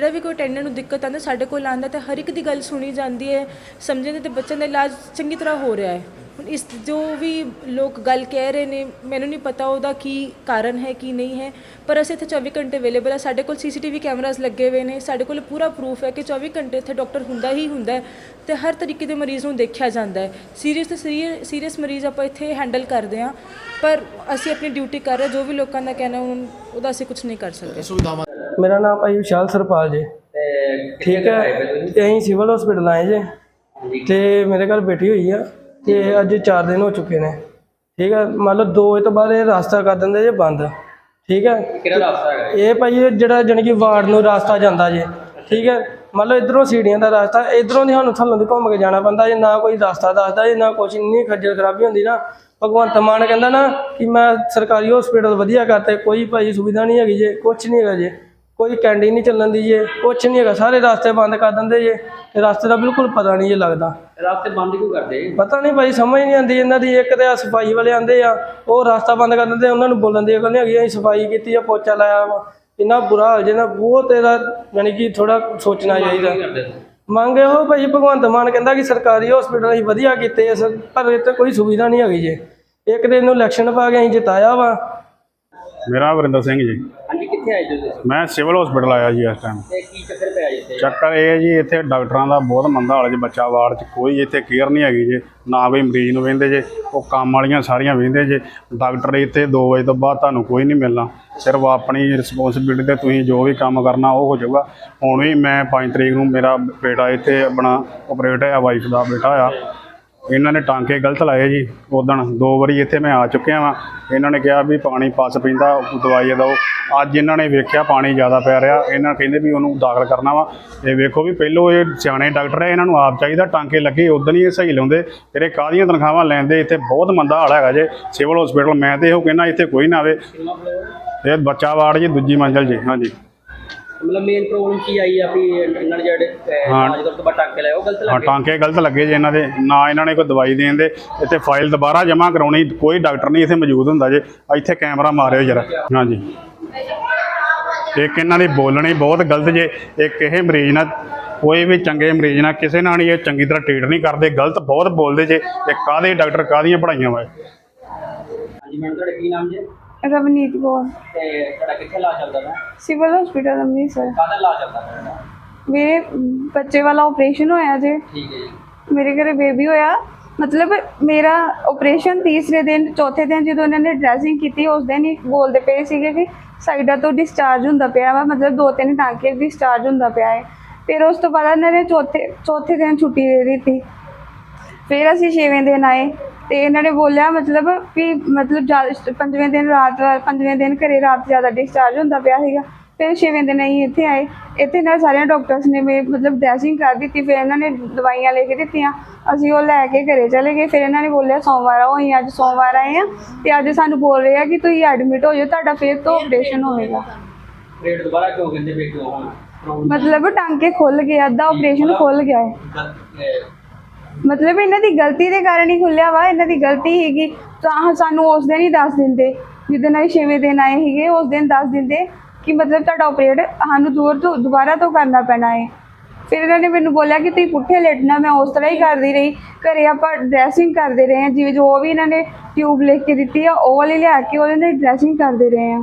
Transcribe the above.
ਜਿਹੜਾ ਵੀ ਕੋਈ ਅਟੈਂਡੈਂਟ ਨੂੰ ਦਿੱਕਤ ਆਉਂਦਾ, ਸਾਡੇ ਕੋਲ ਆਉਂਦਾ ਤਾਂ ਹਰ ਇੱਕ ਦੀ ਗੱਲ ਸੁਣੀ ਜਾਂਦੀ ਹੈ ਸਮਝਦੇ ਤੇ ਬੱਚਿਆਂ ਦਾ ਇਲਾਜ ਚੰਗੀ ਤਰ੍ਹਾਂ ਹੋ ਰਿਹਾ ਹੈ। ਹੁਣ ਇਸ ਜੋ ਵੀ ਲੋਕ ਗੱਲ ਕਹਿ ਰਹੇ ਨੇ, ਮੈਨੂੰ ਨਹੀਂ ਪਤਾ ਉਹਦਾ ਕੀ ਕਾਰਨ ਹੈ, ਕੀ ਨਹੀਂ ਹੈ, ਪਰ ਅਸੀਂ ਇੱਥੇ 24 ਘੰਟੇ ਅਵੇਲੇਬਲ ਆ, ਸਾਡੇ ਕੋਲ ਸੀਸੀਟੀਵੀ ਕੈਮਰਾਜ਼ ਲੱਗੇ ਹੋਏ ਨੇ, ਸਾਡੇ ਕੋਲ ਪੂਰਾ ਪ੍ਰੂਫ ਹੈ ਕਿ 24 ਘੰਟੇ ਇੱਥੇ ਡਾਕਟਰ ਹੁੰਦਾ ਹੀ ਹੁੰਦਾ ਹੈ ਤੇ ਹਰ ਤਰੀਕੇ ਦੇ ਮਰੀਜ਼ ਨੂੰ ਦੇਖਿਆ ਜਾਂਦਾ ਹੈ। ਸੀਰੀਅਸ ਤੇ ਸੀਰੀਅਸ ਮਰੀਜ਼ ਆਪਾਂ ਇੱਥੇ ਹੈਂਡਲ ਕਰਦੇ ਹਾਂ, ਪਰ ਅਸੀਂ ਆਪਣੀ ਡਿਊਟੀ ਕਰ ਰਹੇ ਜੋ ਵੀ ਲੋਕਾਂ ਦਾ ਕਹਿਣਾ, ਉਹਦਾ ਅਸੀਂ ਕੁਝ ਨਹੀਂ ਕਰ ਸਕਦੇ। ਸੁਵਿਧਾਵਾਂ ਮੇਰਾ ਨਾਮ ਭਾਈ ਵਿਸ਼ਾਲ ਸਰਪਾਲ ਜੀ। ਠੀਕ ਹੈ। ਤੇ ਅਸੀਂ ਸਿਵਲ ਹਸਪੀਟਲ ਆਏ ਜੇ। ਤੇ ਮੇਰੇ ਘਰ ਬੈਠੀ ਹੋਈ ਆ ਤੇ ਅੱਜ 4 ਦਿਨ ਹੋ ਚੁੱਕੇ ਨੇ। ਠੀਕ ਹੈ ਮੰਨ ਲਓ 2 ਵਜੇ ਤੋਂ ਬਾਅਦ ਇਹ ਰਸਤਾ ਕਰ ਦਿੰਦੇ ਜੇ ਬੰਦ। ਠੀਕ ਹੈ। ਕਿਹੜਾ ਰਸਤਾ ਹੈਗਾ ਇਹ ਭਾਈ ਜਿਹੜਾ ਜਾਣੀ ਕਿ ਵਾਰਡ ਨੂੰ ਰਸਤਾ ਜਾਂਦਾ ਜੇ। ਠੀਕ ਹੈ ਮੰਨ ਲਓ ਇਧਰੋਂ ਸੀੜੀਆਂ ਦਾ ਰਸਤਾ ਇਧਰੋਂ ਦੀ ਸਾਨੂੰ ਥੱਲੋਂ ਦੀ ਘੁੰਮ ਕੇ ਜਾਣਾ ਪੈਂਦਾ ਜੇ ਨਾ ਕੋਈ ਰਸਤਾ ਦੱਸਦਾ ਜੇ ਨਾ ਕੁਛ ਇੰਨੀ ਖੱਜਲ ਖਰਾਬੀ ਹੁੰਦੀ ਨਾ। ਭਗਵੰਤ ਮਾਨ ਕਹਿੰਦਾ ਨਾ ਕਿ ਮੈਂ ਸਰਕਾਰੀ ਹਸਪੀਟਲ ਵਧੀਆ ਕਰਤੇ ਕੋਈ ਭਾਈ ਸੁਵਿਧਾ ਨਹੀਂ ਹੈਗੀ ਜੇ ਕੁਛ ਨਹੀਂ ਹੈਗਾ ਜੇ। ਕੋਈ ਕੈਂਡੀਨ ਨਹੀਂ ਚੱਲਣ ਦੀ ਜੇ ਕੁਛ ਨਹੀਂ ਹੈਗਾ ਸਾਰੇ ਰਸਤੇ ਬੰਦ ਕਰ ਦਿੰਦੇ ਜੇ ਤੇ ਰਸਤੇ ਦਾ ਬਿਲਕੁਲ ਪਤਾ ਨਹੀਂ ਜੇ ਲੱਗਦਾ। ਰਸਤੇ ਬੰਦ ਕਿਉਂ ਕਰਦੇ? ਪਤਾ ਨਹੀਂ ਭਾਈ ਸਮਝ ਨਹੀਂ ਆਉਂਦੀ ਇਹਨਾਂ ਦੀ ਇੱਕ ਤੇ ਸਫ਼ਾਈ ਵਾਲੇ ਆਂਦੇ ਆ ਉਹ ਰਸਤਾ ਬੰਦ ਕਰ ਦਿੰਦੇ ਉਹਨਾਂ ਨੂੰ ਬੋਲਣ ਦੀ ਅਕਲ ਨਹੀਂ ਹੈਗੀ ਅਸੀਂ ਸਫ਼ਾਈ ਕੀਤੀ ਆ ਪੋਚਾ ਲਾਇਆ ਵਾ। ਇੰਨਾ ਬੁਰਾ ਹਾਲ ਜੇ ਨਾ ਬਹੁਤ ਇਹਦਾ ਯਾਨੀ ਕਿ ਥੋੜਾ ਸੋਚਣਾ ਚਾਹੀਦਾ। ਮੰਗ ਇਹੋ ਭਾਈ ਭਗਵੰਤ ਮਾਨ ਕਹਿੰਦਾ ਕਿ ਸਰਕਾਰੀ ਹਸਪੀਟਲ ਅਸੀਂ ਵਧੀਆ ਕੀਤੇ ਆ ਪਰ ਇੱਥੇ ਕੋਈ ਸੁਵਿਧਾ ਨਹੀਂ ਹੈਗੀ ਜੇ। ਇੱਕ ਦਿਨ ਨੂੰ ਇਲੈਕਸ਼ਨ ਪਾ ਕੇ ਅਸੀਂ ਜਿਤਾਇਆ ਵਾ ਮੇਰਾ ਵਰਿੰਦਰ ਸਿੰਘ ਜੀ। ਹਾਂਜੀ ਕਿੱਥੇ ਆਏ ਜੀ ਤੁਸੀਂ? ਮੈਂ ਸਿਵਲ ਹਸਪੀਟਲ ਆਇਆ ਜੀ ਇਸ ਟਾਈਮ ਤੇ ਕੀ ਚੱਕਰ ਪਿਆ ਜੀ ਚੱਕਰ ਇਹ ਹੈ ਜੀ ਇੱਥੇ ਡਾਕਟਰਾਂ ਦਾ ਬਹੁਤ ਮੰਦਾ ਹਾਲ ਜੀ ਬੱਚਾ ਵਾਰਡ 'ਚ ਕੋਈ ਇੱਥੇ ਕੇਅਰ ਨਹੀਂ ਹੈਗੀ ਜੇ ਨਾ ਕੋਈ ਮਰੀਜ਼ ਨੂੰ ਵੇਂਦੇ ਜੇ ਉਹ ਕੰਮ ਵਾਲੀਆਂ ਸਾਰੀਆਂ ਵੇਂਦੇ ਜੇ। ਡਾਕਟਰ ਇੱਥੇ 2 ਵਜੇ ਤੋਂ ਬਾਅਦ ਤੁਹਾਨੂੰ ਕੋਈ ਨਹੀਂ ਮਿਲਣਾ। ਸਿਰਫ ਆਪਣੀ ਰਿਸਪੌਂਸਿਬਿਲਟੀ ਤੇ ਤੁਸੀਂ ਜੋ ਵੀ ਕੰਮ ਕਰਨਾ ਉਹ ਹੋ ਜਾਊਗਾ। ਹੁਣ ਵੀ ਮੈਂ 5 ਤਰੀਕ ਨੂੰ ਮੇਰਾ ਬੇਟਾ ਇੱਥੇ ਆਪਣਾ ਆਪਰੇਟ ਹੈ ਵਾਈਫ ਦਾ ਬੇਟਾ ਆ। ਇਹਨਾਂ ਨੇ ਟਾਂਕੇ ਗਲਤ ਲਾਏ ਜੀ। ਉਦਣ ਦੋ ਵਾਰੀ ਇੱਥੇ ਮੈਂ ਆ ਚੁੱਕਿਆ ਵਾਂ। ਇਹਨਾਂ ਨੇ ਕਿਹਾ ਵੀ ਪਾਣੀ ਪਸ ਪੈਂਦਾ ਦਵਾਈ ਦਿਓ। ਅੱਜ ਇਹਨਾਂ ਨੇ ਵੇਖਿਆ ਪਾਣੀ ਜ਼ਿਆਦਾ ਪੈ ਰਿਹਾ। ਇਹਨਾਂ ਕਹਿੰਦੇ ਵੀ ਉਹਨੂੰ ਦਾਖਲ ਕਰਨਾ ਵਾ। ਇਹ ਵੇਖੋ ਵੀ ਪਹਿਲੋਂ ਇਹ ਸਿਆਣੇ ਡਾਕਟਰ ਹੈ ਇਹਨਾਂ ਨੂੰ ਆਪ ਚਾਹੀਦਾ। ਟਾਂਕੇ ਲੱਗੇ, ਉਦੋਂ ਹੀ ਇਹ ਸਹੀ ਲਾਉਂਦੇ। ਫਿਰ ਇਹ ਕਾਹਦੀਆਂ ਤਨਖਾਹਾਂ ਲੈਂਦੇ? ਇੱਥੇ ਬਹੁਤ ਮੰਦਾ ਹਾਲ ਹੈਗਾ ਜੇ। ਸਿਵਲ ਹਸਪੀਟਲ, ਮੈਂ ਤੇ ਇਹੋ ਕਹਿੰਦਾ, ਇੱਥੇ ਕੋਈ ਨਾ ਆਵੇ। ਇਹ ਬੱਚਾ ਵਾਰਡ ਜੀ, ਦੂਜੀ ਮੰਜ਼ਲ ਜੀ। ਹਾਂਜੀ। ਮਤਲਬ ਮੇਨ ਪ੍ਰੋਬਲਮ ਕੀ ਆਈ ਆ ਵੀ ਇਹਨਾਂ ਜਿਹੜੇ। ਅੱਜ ਤੋਂ ਟਾਂਕੇ ਲਾਏ ਉਹ ਗਲਤ ਹਾਂ ਲੱਗੇ ਟਾਂਕੇ ਗਲਤ ਲੱਗੇ ਜੇ ਇਹਨਾਂ ਦੇ। ਨਾ ਇਹਨਾਂ ਨੇ ਕੋਈ ਦਵਾਈ ਦੇਣ ਦੇ ਇੱਥੇ ਫਾਈਲ ਦੁਬਾਰਾ ਜਮ੍ਹਾਂ ਕਰਾਉਣੀ ਕੋਈ ਡਾਕਟਰ ਨਹੀਂ ਇੱਥੇ ਮੌਜੂਦ ਹੁੰਦਾ ਜੇ। ਇੱਥੇ ਕੈਮਰਾ ਮਾਰਿਓ ਜਰਾ। ਹਾਂਜੀ ਇੱਕ ਇਹਨਾਂ ਦੀ ਬੋਲਣੀ ਬਹੁਤ ਗਲਤ ਜੇ। ਇੱਕ ਇਹ ਮਰੀਜ਼ ਨਾਲ ਕੋਈ ਵੀ ਚੰਗੇ ਮਰੀਜ਼ ਨਾਲ ਕਿਸੇ ਨਾਲ ਨਹੀਂ ਇਹ ਚੰਗੀ ਤਰ੍ਹਾਂ ਟ੍ਰੀਟ ਨਹੀਂ ਕਰਦੇ। ਗਲਤ ਬਹੁਤ ਬੋਲਦੇ ਜੇ। ਇਹ ਕਾਹਦੇ ਡਾਕਟਰ ਕਾਹਦੀਆਂ ਪੜਾਈਆਂ ਵਾ ਹਾਂਜੀ ਮੈਡਮ ਤੁਹਾਡਾ ਕੀ ਨਾਮ ਜੀ? ਰਵਨੀਤ ਕੌਰ। ਤੇ ਤੁਹਾਡਾ ਕਿੱਥੇ ਲਾ ਚੱਲਦਾ ਸਿਵਲ ਹਸਪੀਟਲ ਅੰਮ੍ਰਿਤਸਰ। ਕਾਹਦਾ ਲਾ ਚੱਲਦਾ ਵਾ ਮੇਰੇ ਬੱਚੇ ਵਾਲਾ ਆਪਰੇਸ਼ਨ ਹੋਇਆ ਜੇ। ਠੀਕ ਹੈ ਜੀ। ਮੇਰੇ ਘਰੇ ਬੇਬੀ ਹੋਇਆ। ਮਤਲਬ ਮੇਰਾ ਆਪਰੇਸ਼ਨ ਤੀਸਰੇ ਦਿਨ ਚੌਥੇ ਦਿਨ ਜਦੋਂ ਇਹਨਾਂ ਨੇ ਡਰੈਸਿੰਗ ਕੀਤੀ ਉਸ ਦਿਨ ਹੀ ਬੋਲਦੇ ਪਏ ਸੀਗੇ ਕਿ ਸਾਈਡਾਂ ਤੋਂ ਡਿਸਚਾਰਜ ਹੁੰਦਾ ਪਿਆ ਵਾ। ਮਤਲਬ ਦੋ ਤਿੰਨ ਟਾਂਕੇ ਡਿਸਚਾਰਜ ਹੁੰਦਾ ਪਿਆ ਹੈ ਫਿਰ ਉਸ ਤੋਂ ਬਾਅਦ ਇਹਨਾਂ ਨੇ ਚੌਥੇ ਚੌਥੇ ਦਿਨ ਛੁੱਟੀ ਦੇ ਦਿੱਤੀ। ਫਿਰ ਅਸੀਂ ਛੇਵੇਂ ਦਿਨ ਆਏ ਤੇ ਇਹਨਾਂ ਨੇ ਬੋਲਿਆ ਮਤਲਬ ਵੀ ਮਤਲਬ ਜ਼ਿਆਦਾ- ਪੰਜਵੇਂ ਦਿਨ ਰਾਤ ਪੰਜਵੇਂ ਦਿਨ ਘਰੇ ਰਾਤ ਜ਼ਿਆਦਾ ਡਿਸਚਾਰਜ ਹੁੰਦਾ ਪਿਆ ਸੀਗਾ ਫਿਰ ਛੇਵੇਂ ਦਿਨ ਅਸੀਂ ਇੱਥੇ ਆਏ। ਇੱਥੇ ਨਾਲ ਸਾਰਿਆਂ ਡਾਕਟਰਸ ਨੇ ਮੇ ਮਤਲਬ ਡਰੈਸਿੰਗ ਕਰ ਦਿੱਤੀ ਫਿਰ ਇਹਨਾਂ ਨੇ ਦਵਾਈਆਂ ਲਿਖ ਦਿੱਤੀਆਂ। ਅਸੀਂ ਉਹ ਲੈ ਕੇ ਘਰੇ ਚਲੇ ਗਏ ਫਿਰ ਇਹਨਾਂ ਨੇ ਬੋਲਿਆ ਸੋਮਵਾਰ ਆਓ ਅਸੀਂ ਅੱਜ ਸੋਮਵਾਰ ਆਏ ਆ ਤੇ ਅੱਜ ਸਾਨੂੰ ਬੋਲ ਰਹੇ ਆ ਕਿ ਤੁਸੀਂ ਐਡਮਿਟ ਹੋ ਜਾਓ ਤੁਹਾਡਾ ਫਿਰ ਤੋਂ ਆਪਰੇਸ਼ਨ ਹੋਵੇਗਾ ਰੇਟ ਦੁਬਾਰਾ ਕਿਉਂ ਕਹਿੰਦੇ ਵੀ ਕਿਉਂ ਹੁਣ? ਪ੍ਰੋਬਲਮ ਮਤਲਬ ਟਾਂਕੇ ਖੁੱਲ ਗਏ ਅੱਧਾ ਆਪਰੇਸ਼ਨ ਖੁੱਲ ਗਿਆ ਹੈ। ਮਤਲਬ ਇਹਨਾਂ ਦੀ ਗਲਤੀ ਦੇ ਕਾਰਨ ਹੀ ਖੁੱਲਿਆ ਵਾ, ਇਹਨਾਂ ਦੀ ਗਲਤੀ ਹੈਗੀ ਤਾਂ ਸਾਨੂੰ ਉਸ ਦਿਨ ਹੀ ਦੱਸ ਦਿੰਦੇ, ਜਿੱਦਣ ਅਸੀਂ ਛੇਵੇਂ ਦਿਨ ਆਏ ਸੀਗੇ, ਉਸ ਦਿਨ ਦੱਸ ਦਿੰਦੇ ਕਿ ਮਤਲਬ ਤੁਹਾਡਾ ਆਪਰੇਟ ਸਾਨੂੰ ਦੂਰ ਤੋਂ, ਦੁਬਾਰਾ ਤੋਂ ਕਰਨਾ ਪੈਣਾ ਹੈ ਫਿਰ ਇਹਨਾਂ ਨੇ ਮੈਨੂੰ ਬੋਲਿਆ ਕਿ ਤੁਸੀਂ ਪੁੱਠੇ ਲੇਟਣਾ, ਮੈਂ ਉਸ ਤਰ੍ਹਾਂ ਹੀ ਕਰਦੀ ਰਹੀ। ਘਰੇ ਆਪਾਂ ਡਰੈਸਿੰਗ ਕਰਦੇ ਰਹੇ ਹਾਂ, ਜਿਵੇਂ ਜੋ ਵੀ ਇਹਨਾਂ ਨੇ ਟਿਊਬ ਲਿਖ ਕੇ ਦਿੱਤੀ ਆ, ਉਹ ਵਾਲੀ ਲਿਆ ਕੇ ਉਹਦੇ ਨਾਲ ਡਰੈਸਿੰਗ ਕਰਦੇ ਰਹੇ ਹਾਂ।